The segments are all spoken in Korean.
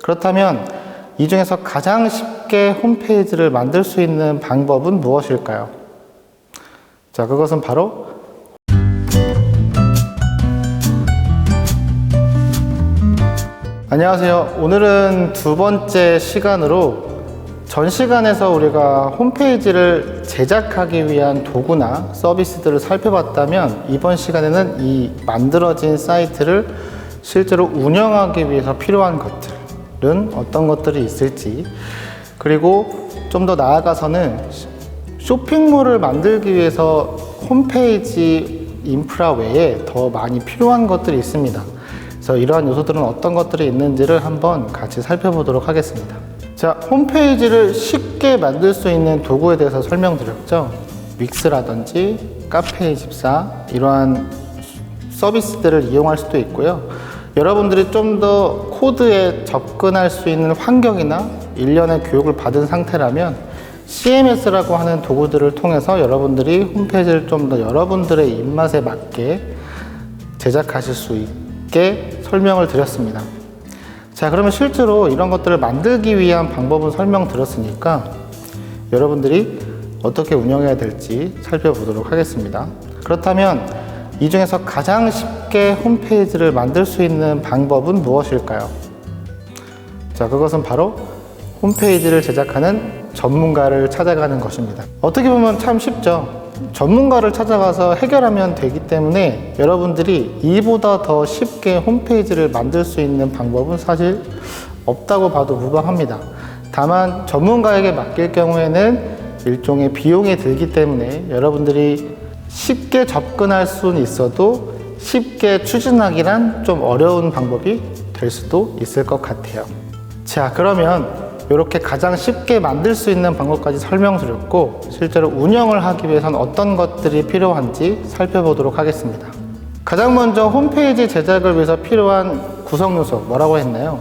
그렇다면 이 중에서 가장 쉽게 홈페이지를 만들 수 있는 방법은 무엇일까요? 자, 그것은 바로 안녕하세요. 오늘은 두 번째 시간으로 전 시간에서 우리가 홈페이지를 제작하기 위한 도구나 서비스들을 살펴봤다면 이번 시간에는 이 만들어진 사이트를 실제로 운영하기 위해서 필요한 것들 은 어떤 것들이 있을지 그리고 좀 더 나아가서는 쇼핑몰을 만들기 위해서 홈페이지 인프라 외에 더 많이 필요한 것들이 있습니다. 그래서 이러한 요소들은 어떤 것들이 있는지를 한번 같이 살펴보도록 하겠습니다. 자, 홈페이지를 쉽게 만들 수 있는 도구에 대해서 설명드렸죠. 윅스라든지 카페24 이러한 서비스들을 이용할 수도 있고요. 여러분들이 좀 더 코드에 접근할 수 있는 환경이나 일련의 교육을 받은 상태라면 CMS라고 하는 도구들을 통해서 여러분들이 홈페이지를 좀 더 여러분들의 입맛에 맞게 제작하실 수 있게 설명을 드렸습니다. 자, 그러면 실제로 이런 것들을 만들기 위한 방법은 설명드렸으니까 여러분들이 어떻게 운영해야 될지 살펴보도록 하겠습니다. 그렇다면 이 중에서 가장 쉽게 홈페이지를 만들 수 있는 방법은 무엇일까요? 자, 그것은 바로 홈페이지를 제작하는 전문가를 찾아가는 것입니다. 어떻게 보면 참 쉽죠. 전문가를 찾아가서 해결하면 되기 때문에 여러분들이 이보다 더 쉽게 홈페이지를 만들 수 있는 방법은 사실 없다고 봐도 무방합니다. 다만 전문가에게 맡길 경우에는 일종의 비용이 들기 때문에 여러분들이 쉽게 접근할 수는 있어도 쉽게 추진하기란 좀 어려운 방법이 될 수도 있을 것 같아요. 자, 그러면 이렇게 가장 쉽게 만들 수 있는 방법까지 설명드렸고 실제로 운영을 하기 위해서는 어떤 것들이 필요한지 살펴보도록 하겠습니다. 가장 먼저 홈페이지 제작을 위해서 필요한 구성 요소 뭐라고 했나요?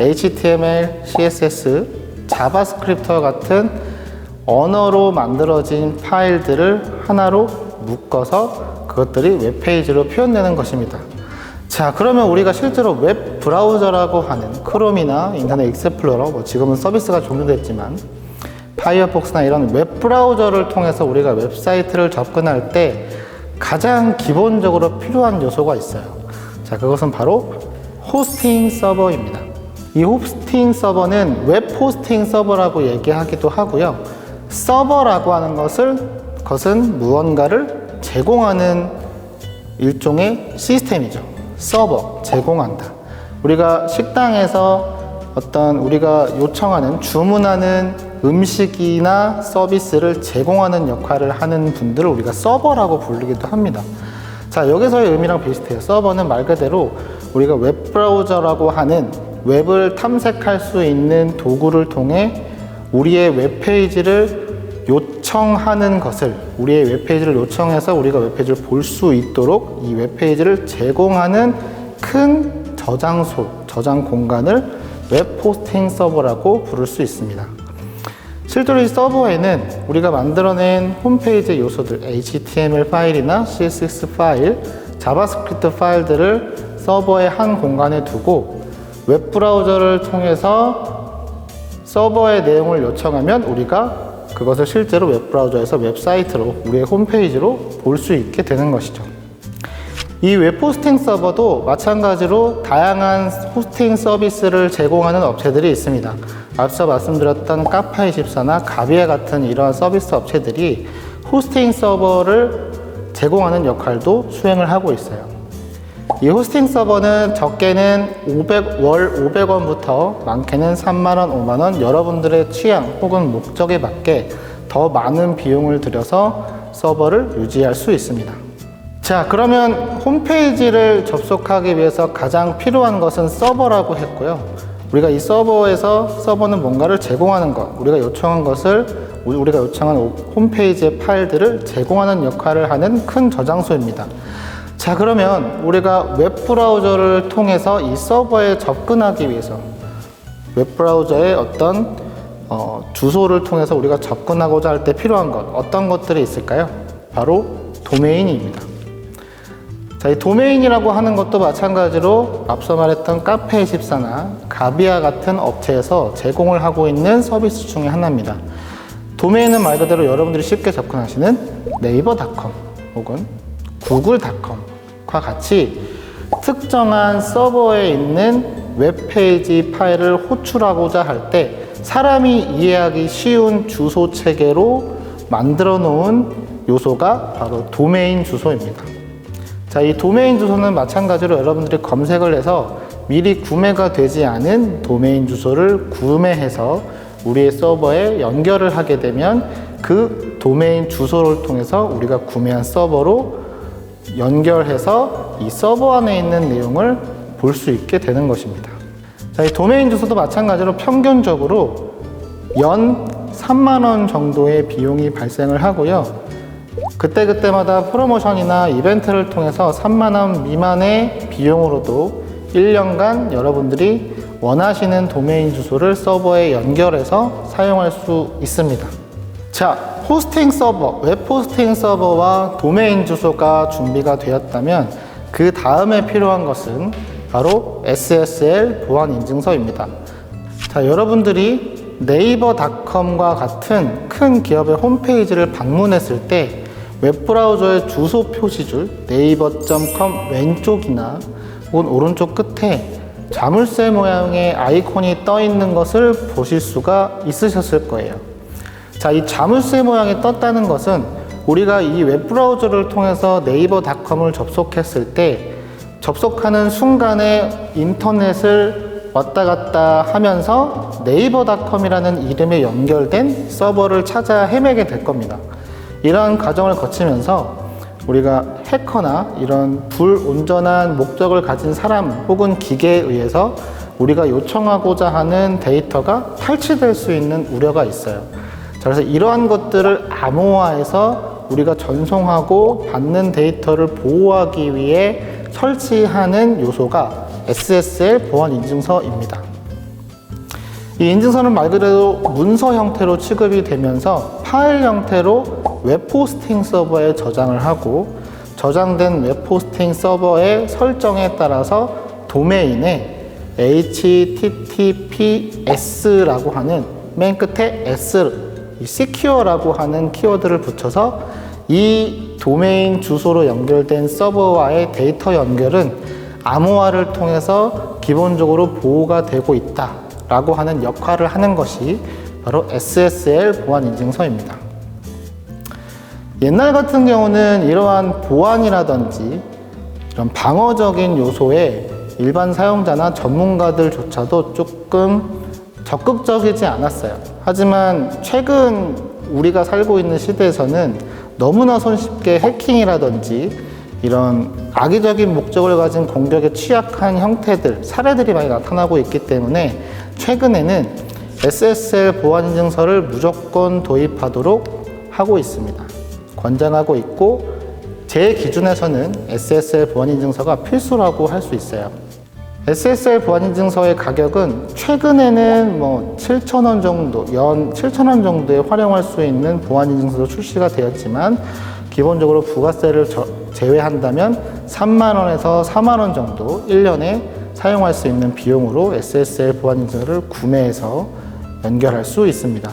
HTML, CSS, 자바스크립트와 같은 언어로 만들어진 파일들을 하나로 묶어서 그것들이 웹페이지로 표현되는 것입니다. 자, 그러면 우리가 실제로 웹 브라우저라고 하는 크롬이나 인터넷 익스플로러, 뭐 지금은 서비스가 종료됐지만 파이어폭스나 이런 웹 브라우저를 통해서 우리가 웹사이트를 접근할 때 가장 기본적으로 필요한 요소가 있어요. 자, 그것은 바로 호스팅 서버입니다. 이 호스팅 서버는 웹 호스팅 서버라고 얘기하기도 하고요. 서버라고 하는 것을 것은 무언가를 제공하는 일종의 시스템이죠. 서버 제공한다. 우리가 식당에서 어떤 우리가 요청하는 주문하는 음식이나 서비스를 제공하는 역할을 하는 분들을 우리가 서버라고 부르기도 합니다. 자, 여기서의 의미랑 비슷해요. 서버는 말 그대로 우리가 웹 브라우저라고 하는 웹을 탐색할 수 있는 도구를 통해 우리의 웹페이지를 요청하는 것을 우리의 웹페이지를 요청해서 우리가 웹페이지를 볼 수 있도록 이 웹페이지를 제공하는 큰 저장소, 저장 공간을 웹 호스팅 서버라고 부를 수 있습니다. 실제로 이 서버에는 우리가 만들어낸 홈페이지 요소들 HTML 파일이나 CSS 파일, 자바스크립트 파일들을 서버의 한 공간에 두고 웹 브라우저를 통해서 서버의 내용을 요청하면 우리가 그것을 실제로 웹브라우저에서 웹사이트로 우리의 홈페이지로 볼 수 있게 되는 것이죠. 이 웹호스팅 서버도 마찬가지로 다양한 호스팅 서비스를 제공하는 업체들이 있습니다. 앞서 말씀드렸던 카파24나 가비아 같은 이러한 서비스 업체들이 호스팅 서버를 제공하는 역할도 수행을 하고 있어요. 이 호스팅 서버는 적게는 500, 월 500원부터 많게는 3만원, 5만원 여러분들의 취향 혹은 목적에 맞게 더 많은 비용을 들여서 서버를 유지할 수 있습니다. 자, 그러면 홈페이지를 접속하기 위해서 가장 필요한 것은 서버라고 했고요. 우리가 이 서버에서 서버는 뭔가를 제공하는 것, 우리가 요청한 것을 우리가 요청한 홈페이지의 파일들을 제공하는 역할을 하는 큰 저장소입니다. 자, 그러면 우리가 웹 브라우저를 통해서 이 서버에 접근하기 위해서 웹 브라우저의 어떤 어, 주소를 통해서 우리가 접근하고자 할 때 필요한 것 어떤 것들이 있을까요? 바로 도메인입니다. 자, 이 도메인이라고 하는 것도 마찬가지로 앞서 말했던 카페24나 가비아 같은 업체에서 제공을 하고 있는 서비스 중에 하나입니다. 도메인은 말 그대로 여러분들이 쉽게 접근하시는 네이버닷컴 혹은 구글닷컴 과 같이 특정한 서버에 있는 웹페이지 파일을 호출하고자 할 때 사람이 이해하기 쉬운 주소 체계로 만들어 놓은 요소가 바로 도메인 주소입니다. 자, 이 도메인 주소는 마찬가지로 여러분들이 검색을 해서 미리 구매가 되지 않은 도메인 주소를 구매해서 우리의 서버에 연결을 하게 되면 그 도메인 주소를 통해서 우리가 구매한 서버로 연결해서 이 서버 안에 있는 내용을 볼 수 있게 되는 것입니다. 자, 이 도메인 주소도 마찬가지로 평균적으로 연 3만 원 정도의 비용이 발생을 하고요. 그때그때마다 프로모션이나 이벤트를 통해서 3만 원 미만의 비용으로도 1년간 여러분들이 원하시는 도메인 주소를 서버에 연결해서 사용할 수 있습니다. 자, 호스팅 서버, 웹 호스팅 서버와 도메인 주소가 준비가 되었다면 그 다음에 필요한 것은 바로 SSL 보안 인증서입니다. 자, 여러분들이 네이버닷컴과 같은 큰 기업의 홈페이지를 방문했을 때 웹브라우저의 주소 표시줄 네이버.com 왼쪽이나 혹은 오른쪽 끝에 자물쇠 모양의 아이콘이 떠 있는 것을 보실 수가 있으셨을 거예요. 자, 이 자물쇠 모양이 떴다는 것은 우리가 이 웹브라우저를 통해서 네이버닷컴을 접속했을 때 접속하는 순간에 인터넷을 왔다 갔다 하면서 네이버닷컴이라는 이름에 연결된 서버를 찾아 헤매게 될 겁니다. 이러한 과정을 거치면서 우리가 해커나 이런 불온전한 목적을 가진 사람 혹은 기계에 의해서 우리가 요청하고자 하는 데이터가 탈취될 수 있는 우려가 있어요. 자, 그래서 이러한 것들을 암호화해서 우리가 전송하고 받는 데이터를 보호하기 위해 설치하는 요소가 SSL 보안 인증서입니다. 이 인증서는 말 그대로 문서 형태로 취급이 되면서 파일 형태로 웹 호스팅 서버에 저장을 하고 저장된 웹 호스팅 서버의 설정에 따라서 도메인에 HTTPS라고 하는 맨 끝에 S, Secure라고 하는 키워드를 붙여서 이 도메인 주소로 연결된 서버와의 데이터 연결은 암호화를 통해서 기본적으로 보호가 되고 있다라고 하는 역할을 하는 것이 바로 SSL 보안 인증서입니다. 옛날 같은 경우는 이러한 보안이라든지 이런 방어적인 요소에 일반 사용자나 전문가들조차도 조금 적극적이지 않았어요. 하지만 최근 우리가 살고 있는 시대에서는 너무나 손쉽게 해킹이라든지 이런 악의적인 목적을 가진 공격에 취약한 형태들, 사례들이 많이 나타나고 있기 때문에 최근에는 SSL 보안 인증서를 무조건 도입하도록 하고 있습니다. 권장하고 있고 제 기준에서는 SSL 보안 인증서가 필수라고 할 수 있어요. SSL 보안 인증서의 가격은 최근에는 뭐 7,000원 정도, 연 7,000원 정도에 활용할 수 있는 보안 인증서도 출시가 되었지만 기본적으로 부가세를 저- 제외한다면 3만 원에서 4만 원 정도 1년에 사용할 수 있는 비용으로 SSL 보안 인증서를 구매해서 연결할 수 있습니다.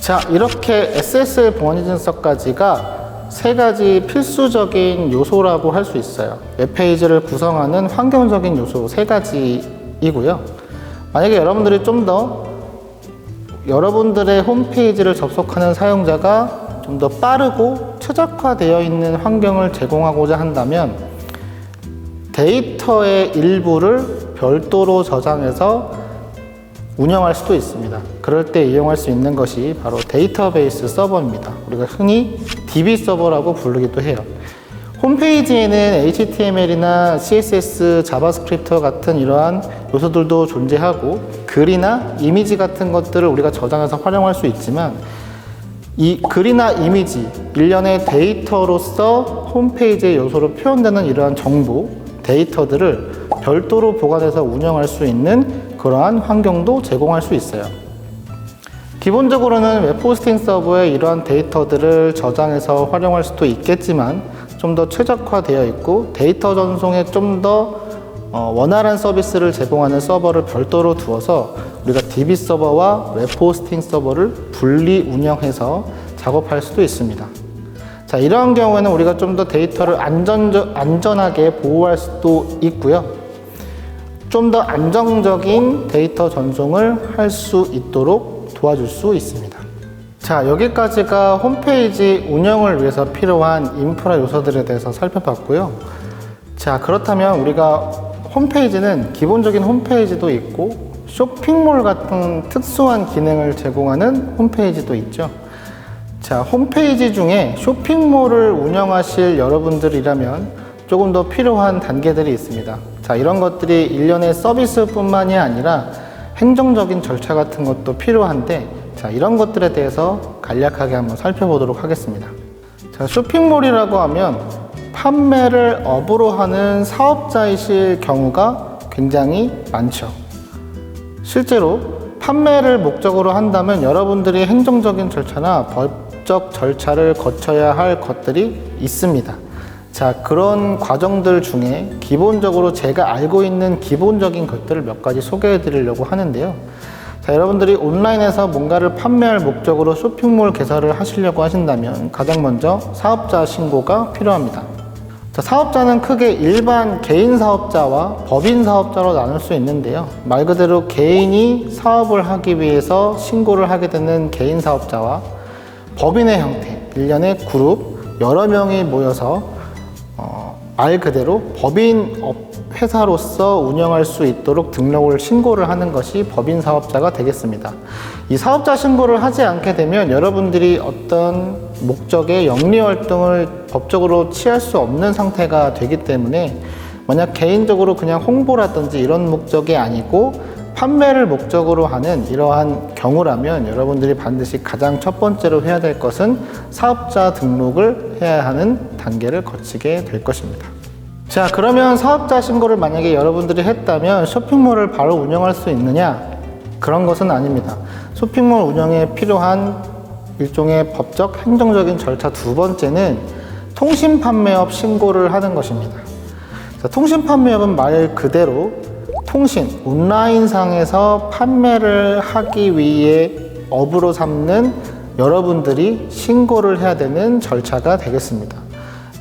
자, 이렇게 SSL 보안 인증서까지가 세 가지 필수적인 요소라고 할 수 있어요. 웹페이지를 구성하는 환경적인 요소 세 가지이고요. 만약에 여러분들이 좀 더 여러분들의 홈페이지를 접속하는 사용자가 좀 더 빠르고 최적화되어 있는 환경을 제공하고자 한다면 데이터의 일부를 별도로 저장해서 운영할 수도 있습니다. 그럴 때 이용할 수 있는 것이 바로 데이터베이스 서버입니다. 우리가 흔히 DB 서버라고 부르기도 해요. 홈페이지에는 HTML이나 CSS, 자바스크립트 같은 이러한 요소들도 존재하고 글이나 이미지 같은 것들을 우리가 저장해서 활용할 수 있지만 이 글이나 이미지, 일련의 데이터로서 홈페이지의 요소로 표현되는 이러한 정보, 데이터들을 별도로 보관해서 운영할 수 있는 그러한 환경도 제공할 수 있어요. 기본적으로는 웹 호스팅 서버에 이러한 데이터들을 저장해서 활용할 수도 있겠지만 좀 더 최적화되어 있고 데이터 전송에 좀더 어, 원활한 서비스를 제공하는 서버를 별도로 두어서 우리가 DB 서버와 웹 호스팅 서버를 분리 운영해서 작업할 수도 있습니다. 자, 이러한 경우에는 우리가 좀 더 데이터를 안전, 안전하게 보호할 수도 있고요. 좀 더 안정적인 데이터 전송을 할 수 있도록 도와줄 수 있습니다. 자, 여기까지가 홈페이지 운영을 위해서 필요한 인프라 요소들에 대해서 살펴봤고요. 자, 그렇다면 우리가 홈페이지는 기본적인 홈페이지도 있고 쇼핑몰 같은 특수한 기능을 제공하는 홈페이지도 있죠. 자, 홈페이지 중에 쇼핑몰을 운영하실 여러분들이라면 조금 더 필요한 단계들이 있습니다. 자, 이런 것들이 일련의 서비스뿐만이 아니라 행정적인 절차 같은 것도 필요한데, 자, 이런 것들에 대해서 간략하게 한번 살펴보도록 하겠습니다. 자, 쇼핑몰이라고 하면 판매를 업으로 하는 사업자이실 경우가 굉장히 많죠. 실제로 판매를 목적으로 한다면 여러분들이 행정적인 절차나 법적 절차를 거쳐야 할 것들이 있습니다. 자, 그런 과정들 중에 기본적으로 제가 알고 있는 기본적인 것들을 몇 가지 소개해 드리려고 하는데요. 자, 여러분들이 온라인에서 뭔가를 판매할 목적으로 쇼핑몰 개설을 하시려고 하신다면 가장 먼저 사업자 신고가 필요합니다. 자, 사업자는 크게 일반 개인 사업자와 법인 사업자로 나눌 수 있는데요. 말 그대로 개인이 사업을 하기 위해서 신고를 하게 되는 개인 사업자와 법인의 형태, 일련의 그룹, 여러 명이 모여서 어, 말 그대로 법인 업 회사로서 운영할 수 있도록 등록을 신고를 하는 것이 법인 사업자가 되겠습니다. 이 사업자 신고를 하지 않게 되면 여러분들이 어떤 목적의 영리 활동을 법적으로 취할 수 없는 상태가 되기 때문에 만약 개인적으로 그냥 홍보라든지 이런 목적이 아니고 판매를 목적으로 하는 이러한 경우라면 여러분들이 반드시 가장 첫 번째로 해야 될 것은 사업자 등록을 해야 하는 단계를 거치게 될 것입니다. 자, 그러면 사업자 신고를 만약에 여러분들이 했다면 쇼핑몰을 바로 운영할 수 있느냐? 그런 것은 아닙니다. 쇼핑몰 운영에 필요한 일종의 법적 행정적인 절차 두 번째는 통신 판매업 신고를 하는 것입니다. 자, 통신 판매업은 말 그대로 통신, 온라인상에서 판매를 하기 위해 업으로 삼는 여러분들이 신고를 해야 되는 절차가 되겠습니다.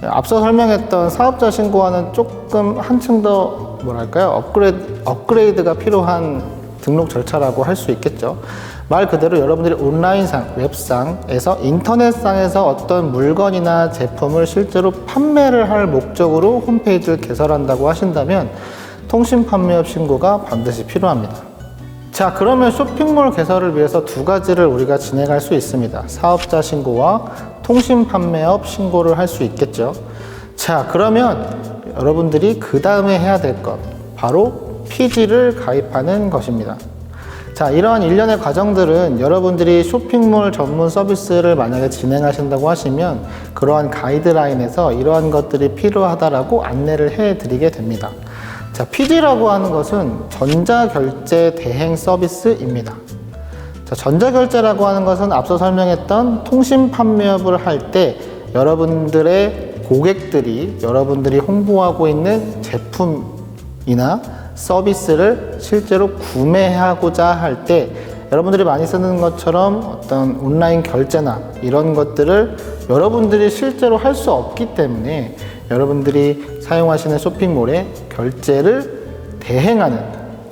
앞서 설명했던 사업자 신고와는 조금 한층 더 뭐랄까요 업그레이드, 업그레이드가 필요한 등록 절차라고 할 수 있겠죠. 말 그대로 여러분들이 온라인상, 웹상에서 인터넷상에서 어떤 물건이나 제품을 실제로 판매를 할 목적으로 홈페이지를 개설한다고 하신다면 통신 판매업 신고가 반드시 필요합니다. 자, 그러면 쇼핑몰 개설을 위해서 두 가지를 우리가 진행할 수 있습니다. 사업자 신고와 통신 판매업 신고를 할 수 있겠죠. 자, 그러면 여러분들이 그 다음에 해야 될 것, 바로 PG를 가입하는 것입니다. 자, 이러한 일련의 과정들은 여러분들이 쇼핑몰 전문 서비스를 만약에 진행하신다고 하시면 그러한 가이드라인에서 이러한 것들이 필요하다라고 안내를 해 드리게 됩니다. 자, PG라고 하는 것은 전자결제 대행 서비스입니다. 자, 전자결제라고 하는 것은 앞서 설명했던 통신 판매업을 할 때 여러분들의 고객들이 여러분들이 홍보하고 있는 제품이나 서비스를 실제로 구매하고자 할 때 여러분들이 많이 쓰는 것처럼 어떤 온라인 결제나 이런 것들을 여러분들이 실제로 할 수 없기 때문에 여러분들이 사용하시는 쇼핑몰에 결제를 대행하는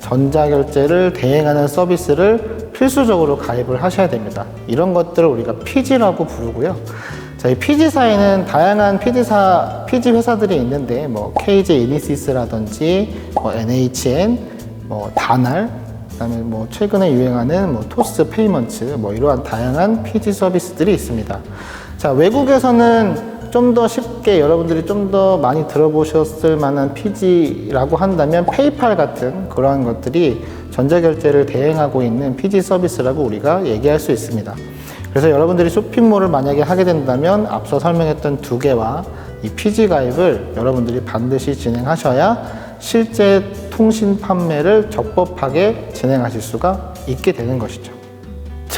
전자결제를 대행하는 서비스를 필수적으로 가입을 하셔야 됩니다. 이런 것들을 우리가 PG라고 부르고요. 자, 이 PG사에는 다양한 PG사, PG 회사들이 있는데, 뭐, KJ 이니시스라든지, 뭐, NHN, 뭐, 다날, 그 다음에 뭐, 최근에 유행하는 뭐, 토스 페이먼츠, 뭐, 이러한 다양한 PG 서비스들이 있습니다. 자, 외국에서는 좀 더 쉽게 여러분들이 좀 더 많이 들어보셨을 만한 PG라고 한다면 페이팔 같은 그러한 것들이 전자결제를 대행하고 있는 PG 서비스라고 우리가 얘기할 수 있습니다. 그래서 여러분들이 쇼핑몰을 만약에 하게 된다면 앞서 설명했던 두 개와 이 PG 가입을 여러분들이 반드시 진행하셔야 실제 통신 판매를 적법하게 진행하실 수가 있게 되는 것이죠.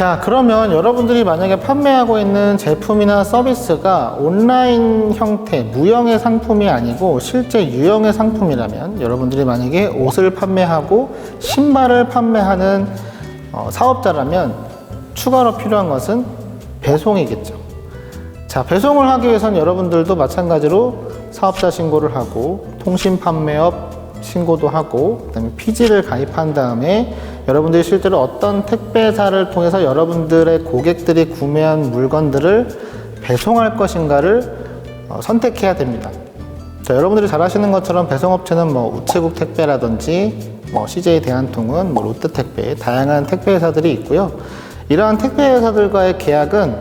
자, 그러면 여러분들이 만약에 판매하고 있는 제품이나 서비스가 온라인 형태, 무형의 상품이 아니고 실제 유형의 상품이라면 여러분들이 만약에 옷을 판매하고 신발을 판매하는 어, 사업자라면 추가로 필요한 것은 배송이겠죠. 자, 배송을 하기 위해선 여러분들도 마찬가지로 사업자 신고를 하고 통신 판매업 신고도 하고 그다음에 피지를 가입한 다음에 여러분들이 실제로 어떤 택배사를 통해서 여러분들의 고객들이 구매한 물건들을 배송할 것인가를 어, 선택해야 됩니다. 자, 여러분들이 잘 아시는 것처럼 배송업체는 뭐 우체국 택배라든지 뭐 CJ 대한통운, 뭐 롯데 택배 다양한 택배 회사들이 있고요. 이러한 택배 회사들과의 계약은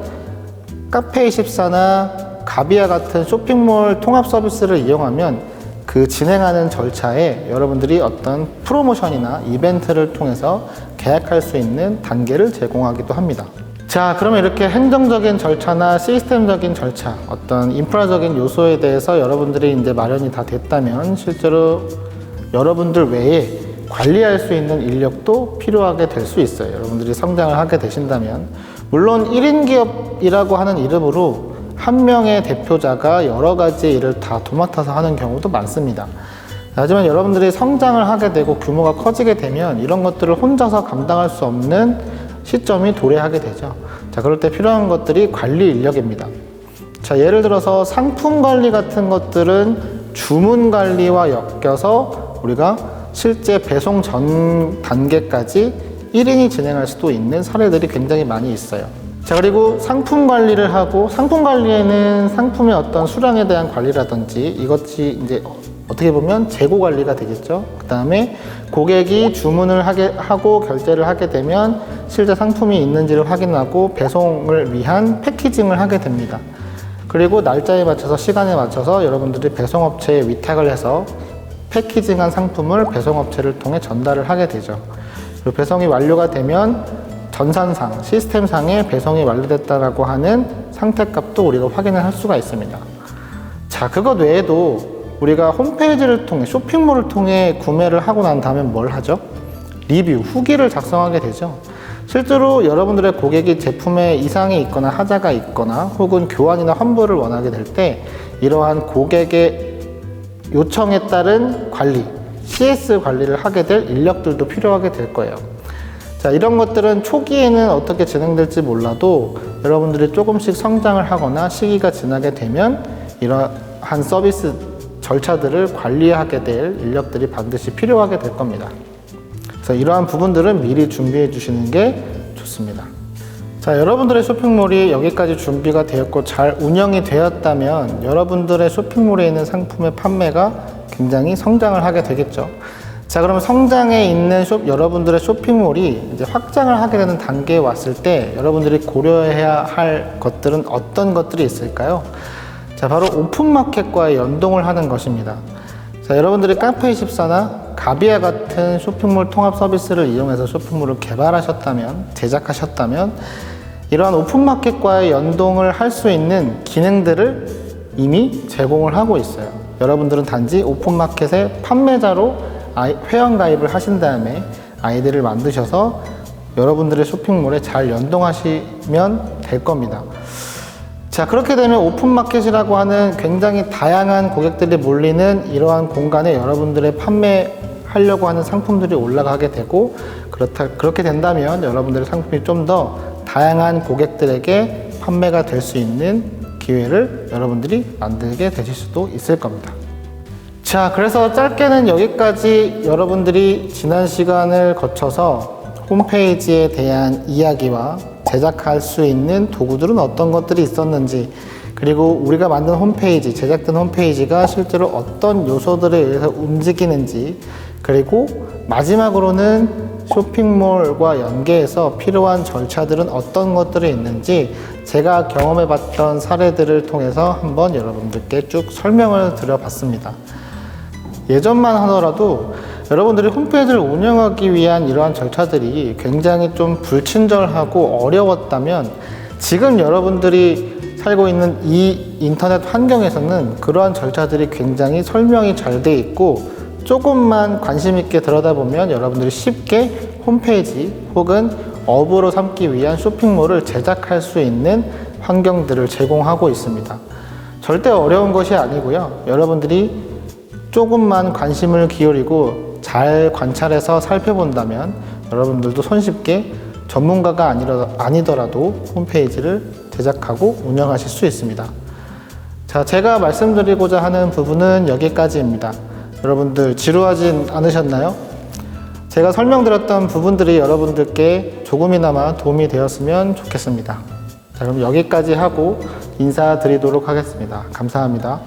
카페24나 가비아 같은 쇼핑몰 통합 서비스를 이용하면 그 진행하는 절차에 여러분들이 어떤 프로모션이나 이벤트를 통해서 계약할 수 있는 단계를 제공하기도 합니다. 자, 그러면 이렇게 행정적인 절차나 시스템적인 절차, 어떤 인프라적인 요소에 대해서 여러분들이 이제 마련이 다 됐다면 실제로 여러분들 외에 관리할 수 있는 인력도 필요하게 될 수 있어요. 여러분들이 성장을 하게 되신다면. 물론 1인 기업이라고 하는 이름으로 한 명의 대표자가 여러 가지 일을 다 도맡아서 하는 경우도 많습니다. 하지만 여러분들이 성장을 하게 되고 규모가 커지게 되면 이런 것들을 혼자서 감당할 수 없는 시점이 도래하게 되죠. 자, 그럴 때 필요한 것들이 관리 인력입니다. 자, 예를 들어서 상품 관리 같은 것들은 주문 관리와 엮여서 우리가 실제 배송 전 단계까지 1인이 진행할 수도 있는 사례들이 굉장히 많이 있어요. 자, 그리고 상품 관리를 하고 상품 관리에는 상품의 어떤 수량에 대한 관리라든지 이것이 이제 어떻게 보면 재고 관리가 되겠죠. 그 다음에 고객이 주문을 하게 하고 결제를 하게 되면 실제 상품이 있는지를 확인하고 배송을 위한 패키징을 하게 됩니다. 그리고 날짜에 맞춰서 시간에 맞춰서 여러분들이 배송업체에 위탁을 해서 패키징한 상품을 배송업체를 통해 전달을 하게 되죠. 배송이 완료가 되면 전산상, 시스템상에 배송이 완료됐다라고 하는 상태값도 우리가 확인을 할 수가 있습니다. 자, 그것 외에도 우리가 홈페이지를 통해 쇼핑몰을 통해 구매를 하고 난 다음에 뭘 하죠? 리뷰, 후기를 작성하게 되죠. 실제로 여러분들의 고객이 제품에 이상이 있거나 하자가 있거나 혹은 교환이나 환불을 원하게 될 때 이러한 고객의 요청에 따른 관리, CS 관리를 하게 될 인력들도 필요하게 될 거예요. 자, 이런 것들은 초기에는 어떻게 진행될지 몰라도 여러분들이 조금씩 성장을 하거나 시기가 지나게 되면 이러한 서비스 절차들을 관리하게 될 인력들이 반드시 필요하게 될 겁니다. 그래서 이러한 부분들은 미리 준비해 주시는 게 좋습니다. 자, 여러분들의 쇼핑몰이 여기까지 준비가 되었고 잘 운영이 되었다면 여러분들의 쇼핑몰에 있는 상품의 판매가 굉장히 성장을 하게 되겠죠. 자, 그러면 성장에 있는 쇼, 여러분들의 쇼핑몰이 이제 확장을 하게 되는 단계에 왔을 때 여러분들이 고려해야 할 것들은 어떤 것들이 있을까요? 자, 바로 오픈마켓과의 연동을 하는 것입니다. 자, 여러분들이 카페24나 가비아 같은 쇼핑몰 통합 서비스를 이용해서 쇼핑몰을 개발하셨다면, 제작하셨다면, 이러한 오픈마켓과의 연동을 할 수 있는 기능들을 이미 제공을 하고 있어요. 여러분들은 단지 오픈마켓의 판매자로 회원 가입을 하신 다음에 아이디를 만드셔서 여러분들의 쇼핑몰에 잘 연동하시면 될 겁니다. 자, 그렇게 되면 오픈마켓이라고 하는 굉장히 다양한 고객들이 몰리는 이러한 공간에 여러분들의 판매하려고 하는 상품들이 올라가게 되고, 그렇다, 그렇게 된다면 여러분들의 상품이 좀 더 다양한 고객들에게 판매가 될 수 있는 기회를 여러분들이 만들게 되실 수도 있을 겁니다. 자, 그래서 짧게는 여기까지 여러분들이 지난 시간을 거쳐서 홈페이지에 대한 이야기와 제작할 수 있는 도구들은 어떤 것들이 있었는지, 그리고 우리가 만든 홈페이지, 제작된 홈페이지가 실제로 어떤 요소들에 의해서 움직이는지, 그리고 마지막으로는 쇼핑몰과 연계해서 필요한 절차들은 어떤 것들이 있는지 제가 경험해 봤던 사례들을 통해서 한번 여러분들께 쭉 설명을 드려봤습니다. 예전만 하더라도 여러분들이 홈페이지를 운영하기 위한 이러한 절차들이 굉장히 좀 불친절하고 어려웠다면 지금 여러분들이 살고 있는 이 인터넷 환경에서는 그러한 절차들이 굉장히 설명이 잘 돼 있고 조금만 관심 있게 들여다보면 여러분들이 쉽게 홈페이지 혹은 업으로 삼기 위한 쇼핑몰을 제작할 수 있는 환경들을 제공하고 있습니다. 절대 어려운 것이 아니고요. 여러분들이 조금만 관심을 기울이고 잘 관찰해서 살펴본다면 여러분들도 손쉽게 전문가가 아니더라도 홈페이지를 제작하고 운영하실 수 있습니다. 자, 제가 말씀드리고자 하는 부분은 여기까지입니다. 여러분들 지루하진 않으셨나요? 제가 설명드렸던 부분들이 여러분들께 조금이나마 도움이 되었으면 좋겠습니다. 자, 그럼 여기까지 하고 인사드리도록 하겠습니다. 감사합니다.